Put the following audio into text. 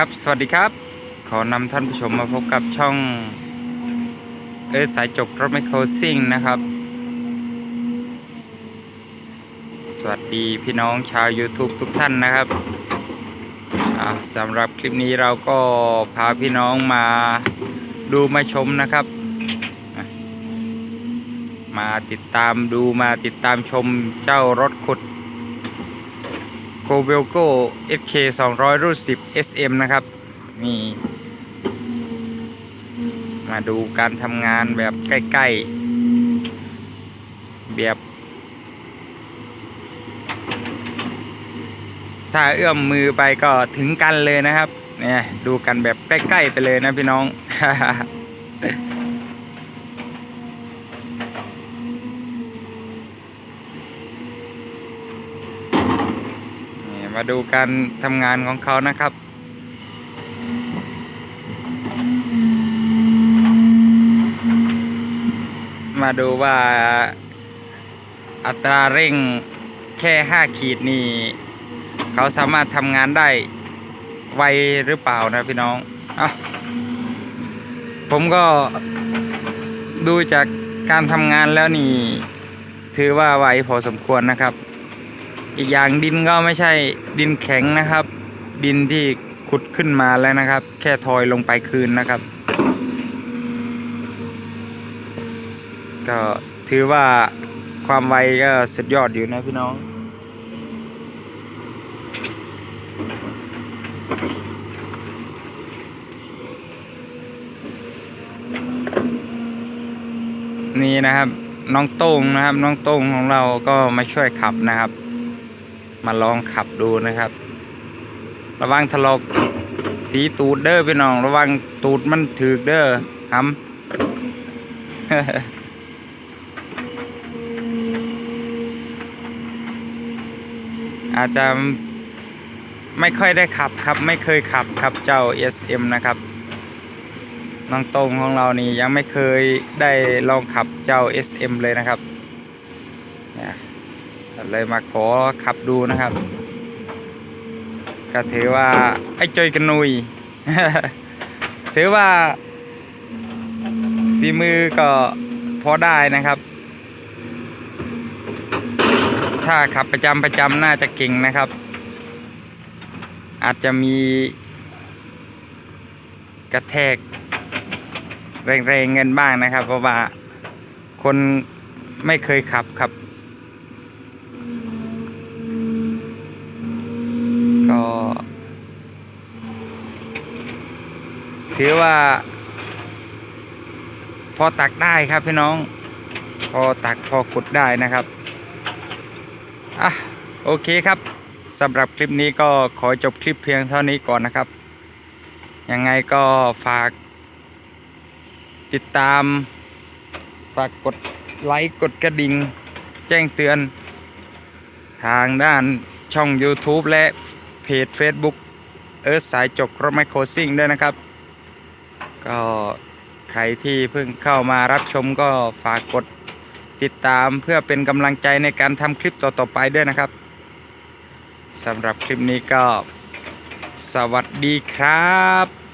ครับสวัสดีครับ ขอนำท่านผู้ชมมาพบกับช่องเออสายจกรถไมโครซิ่งนะครับ สวัสดีพี่น้องชาว YouTube ทุกท่านนะครับสำหรับคลิปนี้เราก็พาพี่น้องมาดูมาชมนะครับ มาติดตามดูมาติดตามชมเจ้ารถขุด โ o เ e ลโก้ SK 200 รุ่น 10 SM นะครับ นี่ มาดูการทำงานแบบใกล้ๆ แบบ ถ้าเอื้อมมือไปก็ถึงกันเลยนะครับ เนี่ย ดูกันแบบใกล้ ๆ ไปเลยนะพี่น้อง มาดูการทำงานของเขานะครับ มาดูว่าอัตราเร่งแค่ 5 ขีดนี่เขาสามารถทำงานได้ไวหรือเปล่านะพี่น้องอผมก็ดูจากการทำงานแล้วนี่ ถือว่าไวพอสมควรนะครับ อีกอย่างดินก็ไม่ใช่ดินแข็งนะครับ ดินที่ขุดขึ้นมาแล้วนะครับ แค่ทอยลงไปคืนนะครับ ก็ถือว่าความไวก็สุดยอดอยู่นะพี่น้องนี่นะครับน้องโต้งนะครับ น้องโต้งของเราก็มาช่วยขับนะครับ มาลองขับดูนะครับ ระวังถลอกสีตูดเด้อพี่น้อง ระวังตูดมันถือกเด้อหำอาจจะไม่ค่อยได้ขับครับไม่เคยขับครับเจ้า SM นะครับน้องตรงของเรานี่ยังไม่เคยได้ลองขับเจ้า SM เลยนะครับเนี่ย เลยมาขอขับดูนะครับ ก็ถือว่าไอ้จอยกันนุย ถือว่าฝีมือก็พอได้นะครับ ถ้าขับประจำประจำน่าจะเก่งนะครับ อาจจะมีกระแทกแรงๆเงินบ้างนะครับ เพราะว่าคนไม่เคยขับครับ ก็ ถือว่า พอตักได้ครับพี่น้อง พอตักพอขุดได้นะครับอะโอเคครับสำหรับคลิปนี้ก็ขอจบคลิปเพียงเท่านี้ก่อนนะครับ ยังไงก็ฝาก ติดตาม ฝากกดไลค์กดกระดิ่ง แจ้งเตือน ทางด้านช่อง YouTube และเพจ Facebook เอิร์ธสายจกรถไมโครซิ่งด้วยนะครับ ก็ใครที่เพิ่งเข้ามารับชมก็ฝากกดติดตามเพื่อเป็นกำลังใจในการทำคลิปต่อๆไปด้วยนะครับสำหรับคลิปนี้ก็ สวัสดีครับ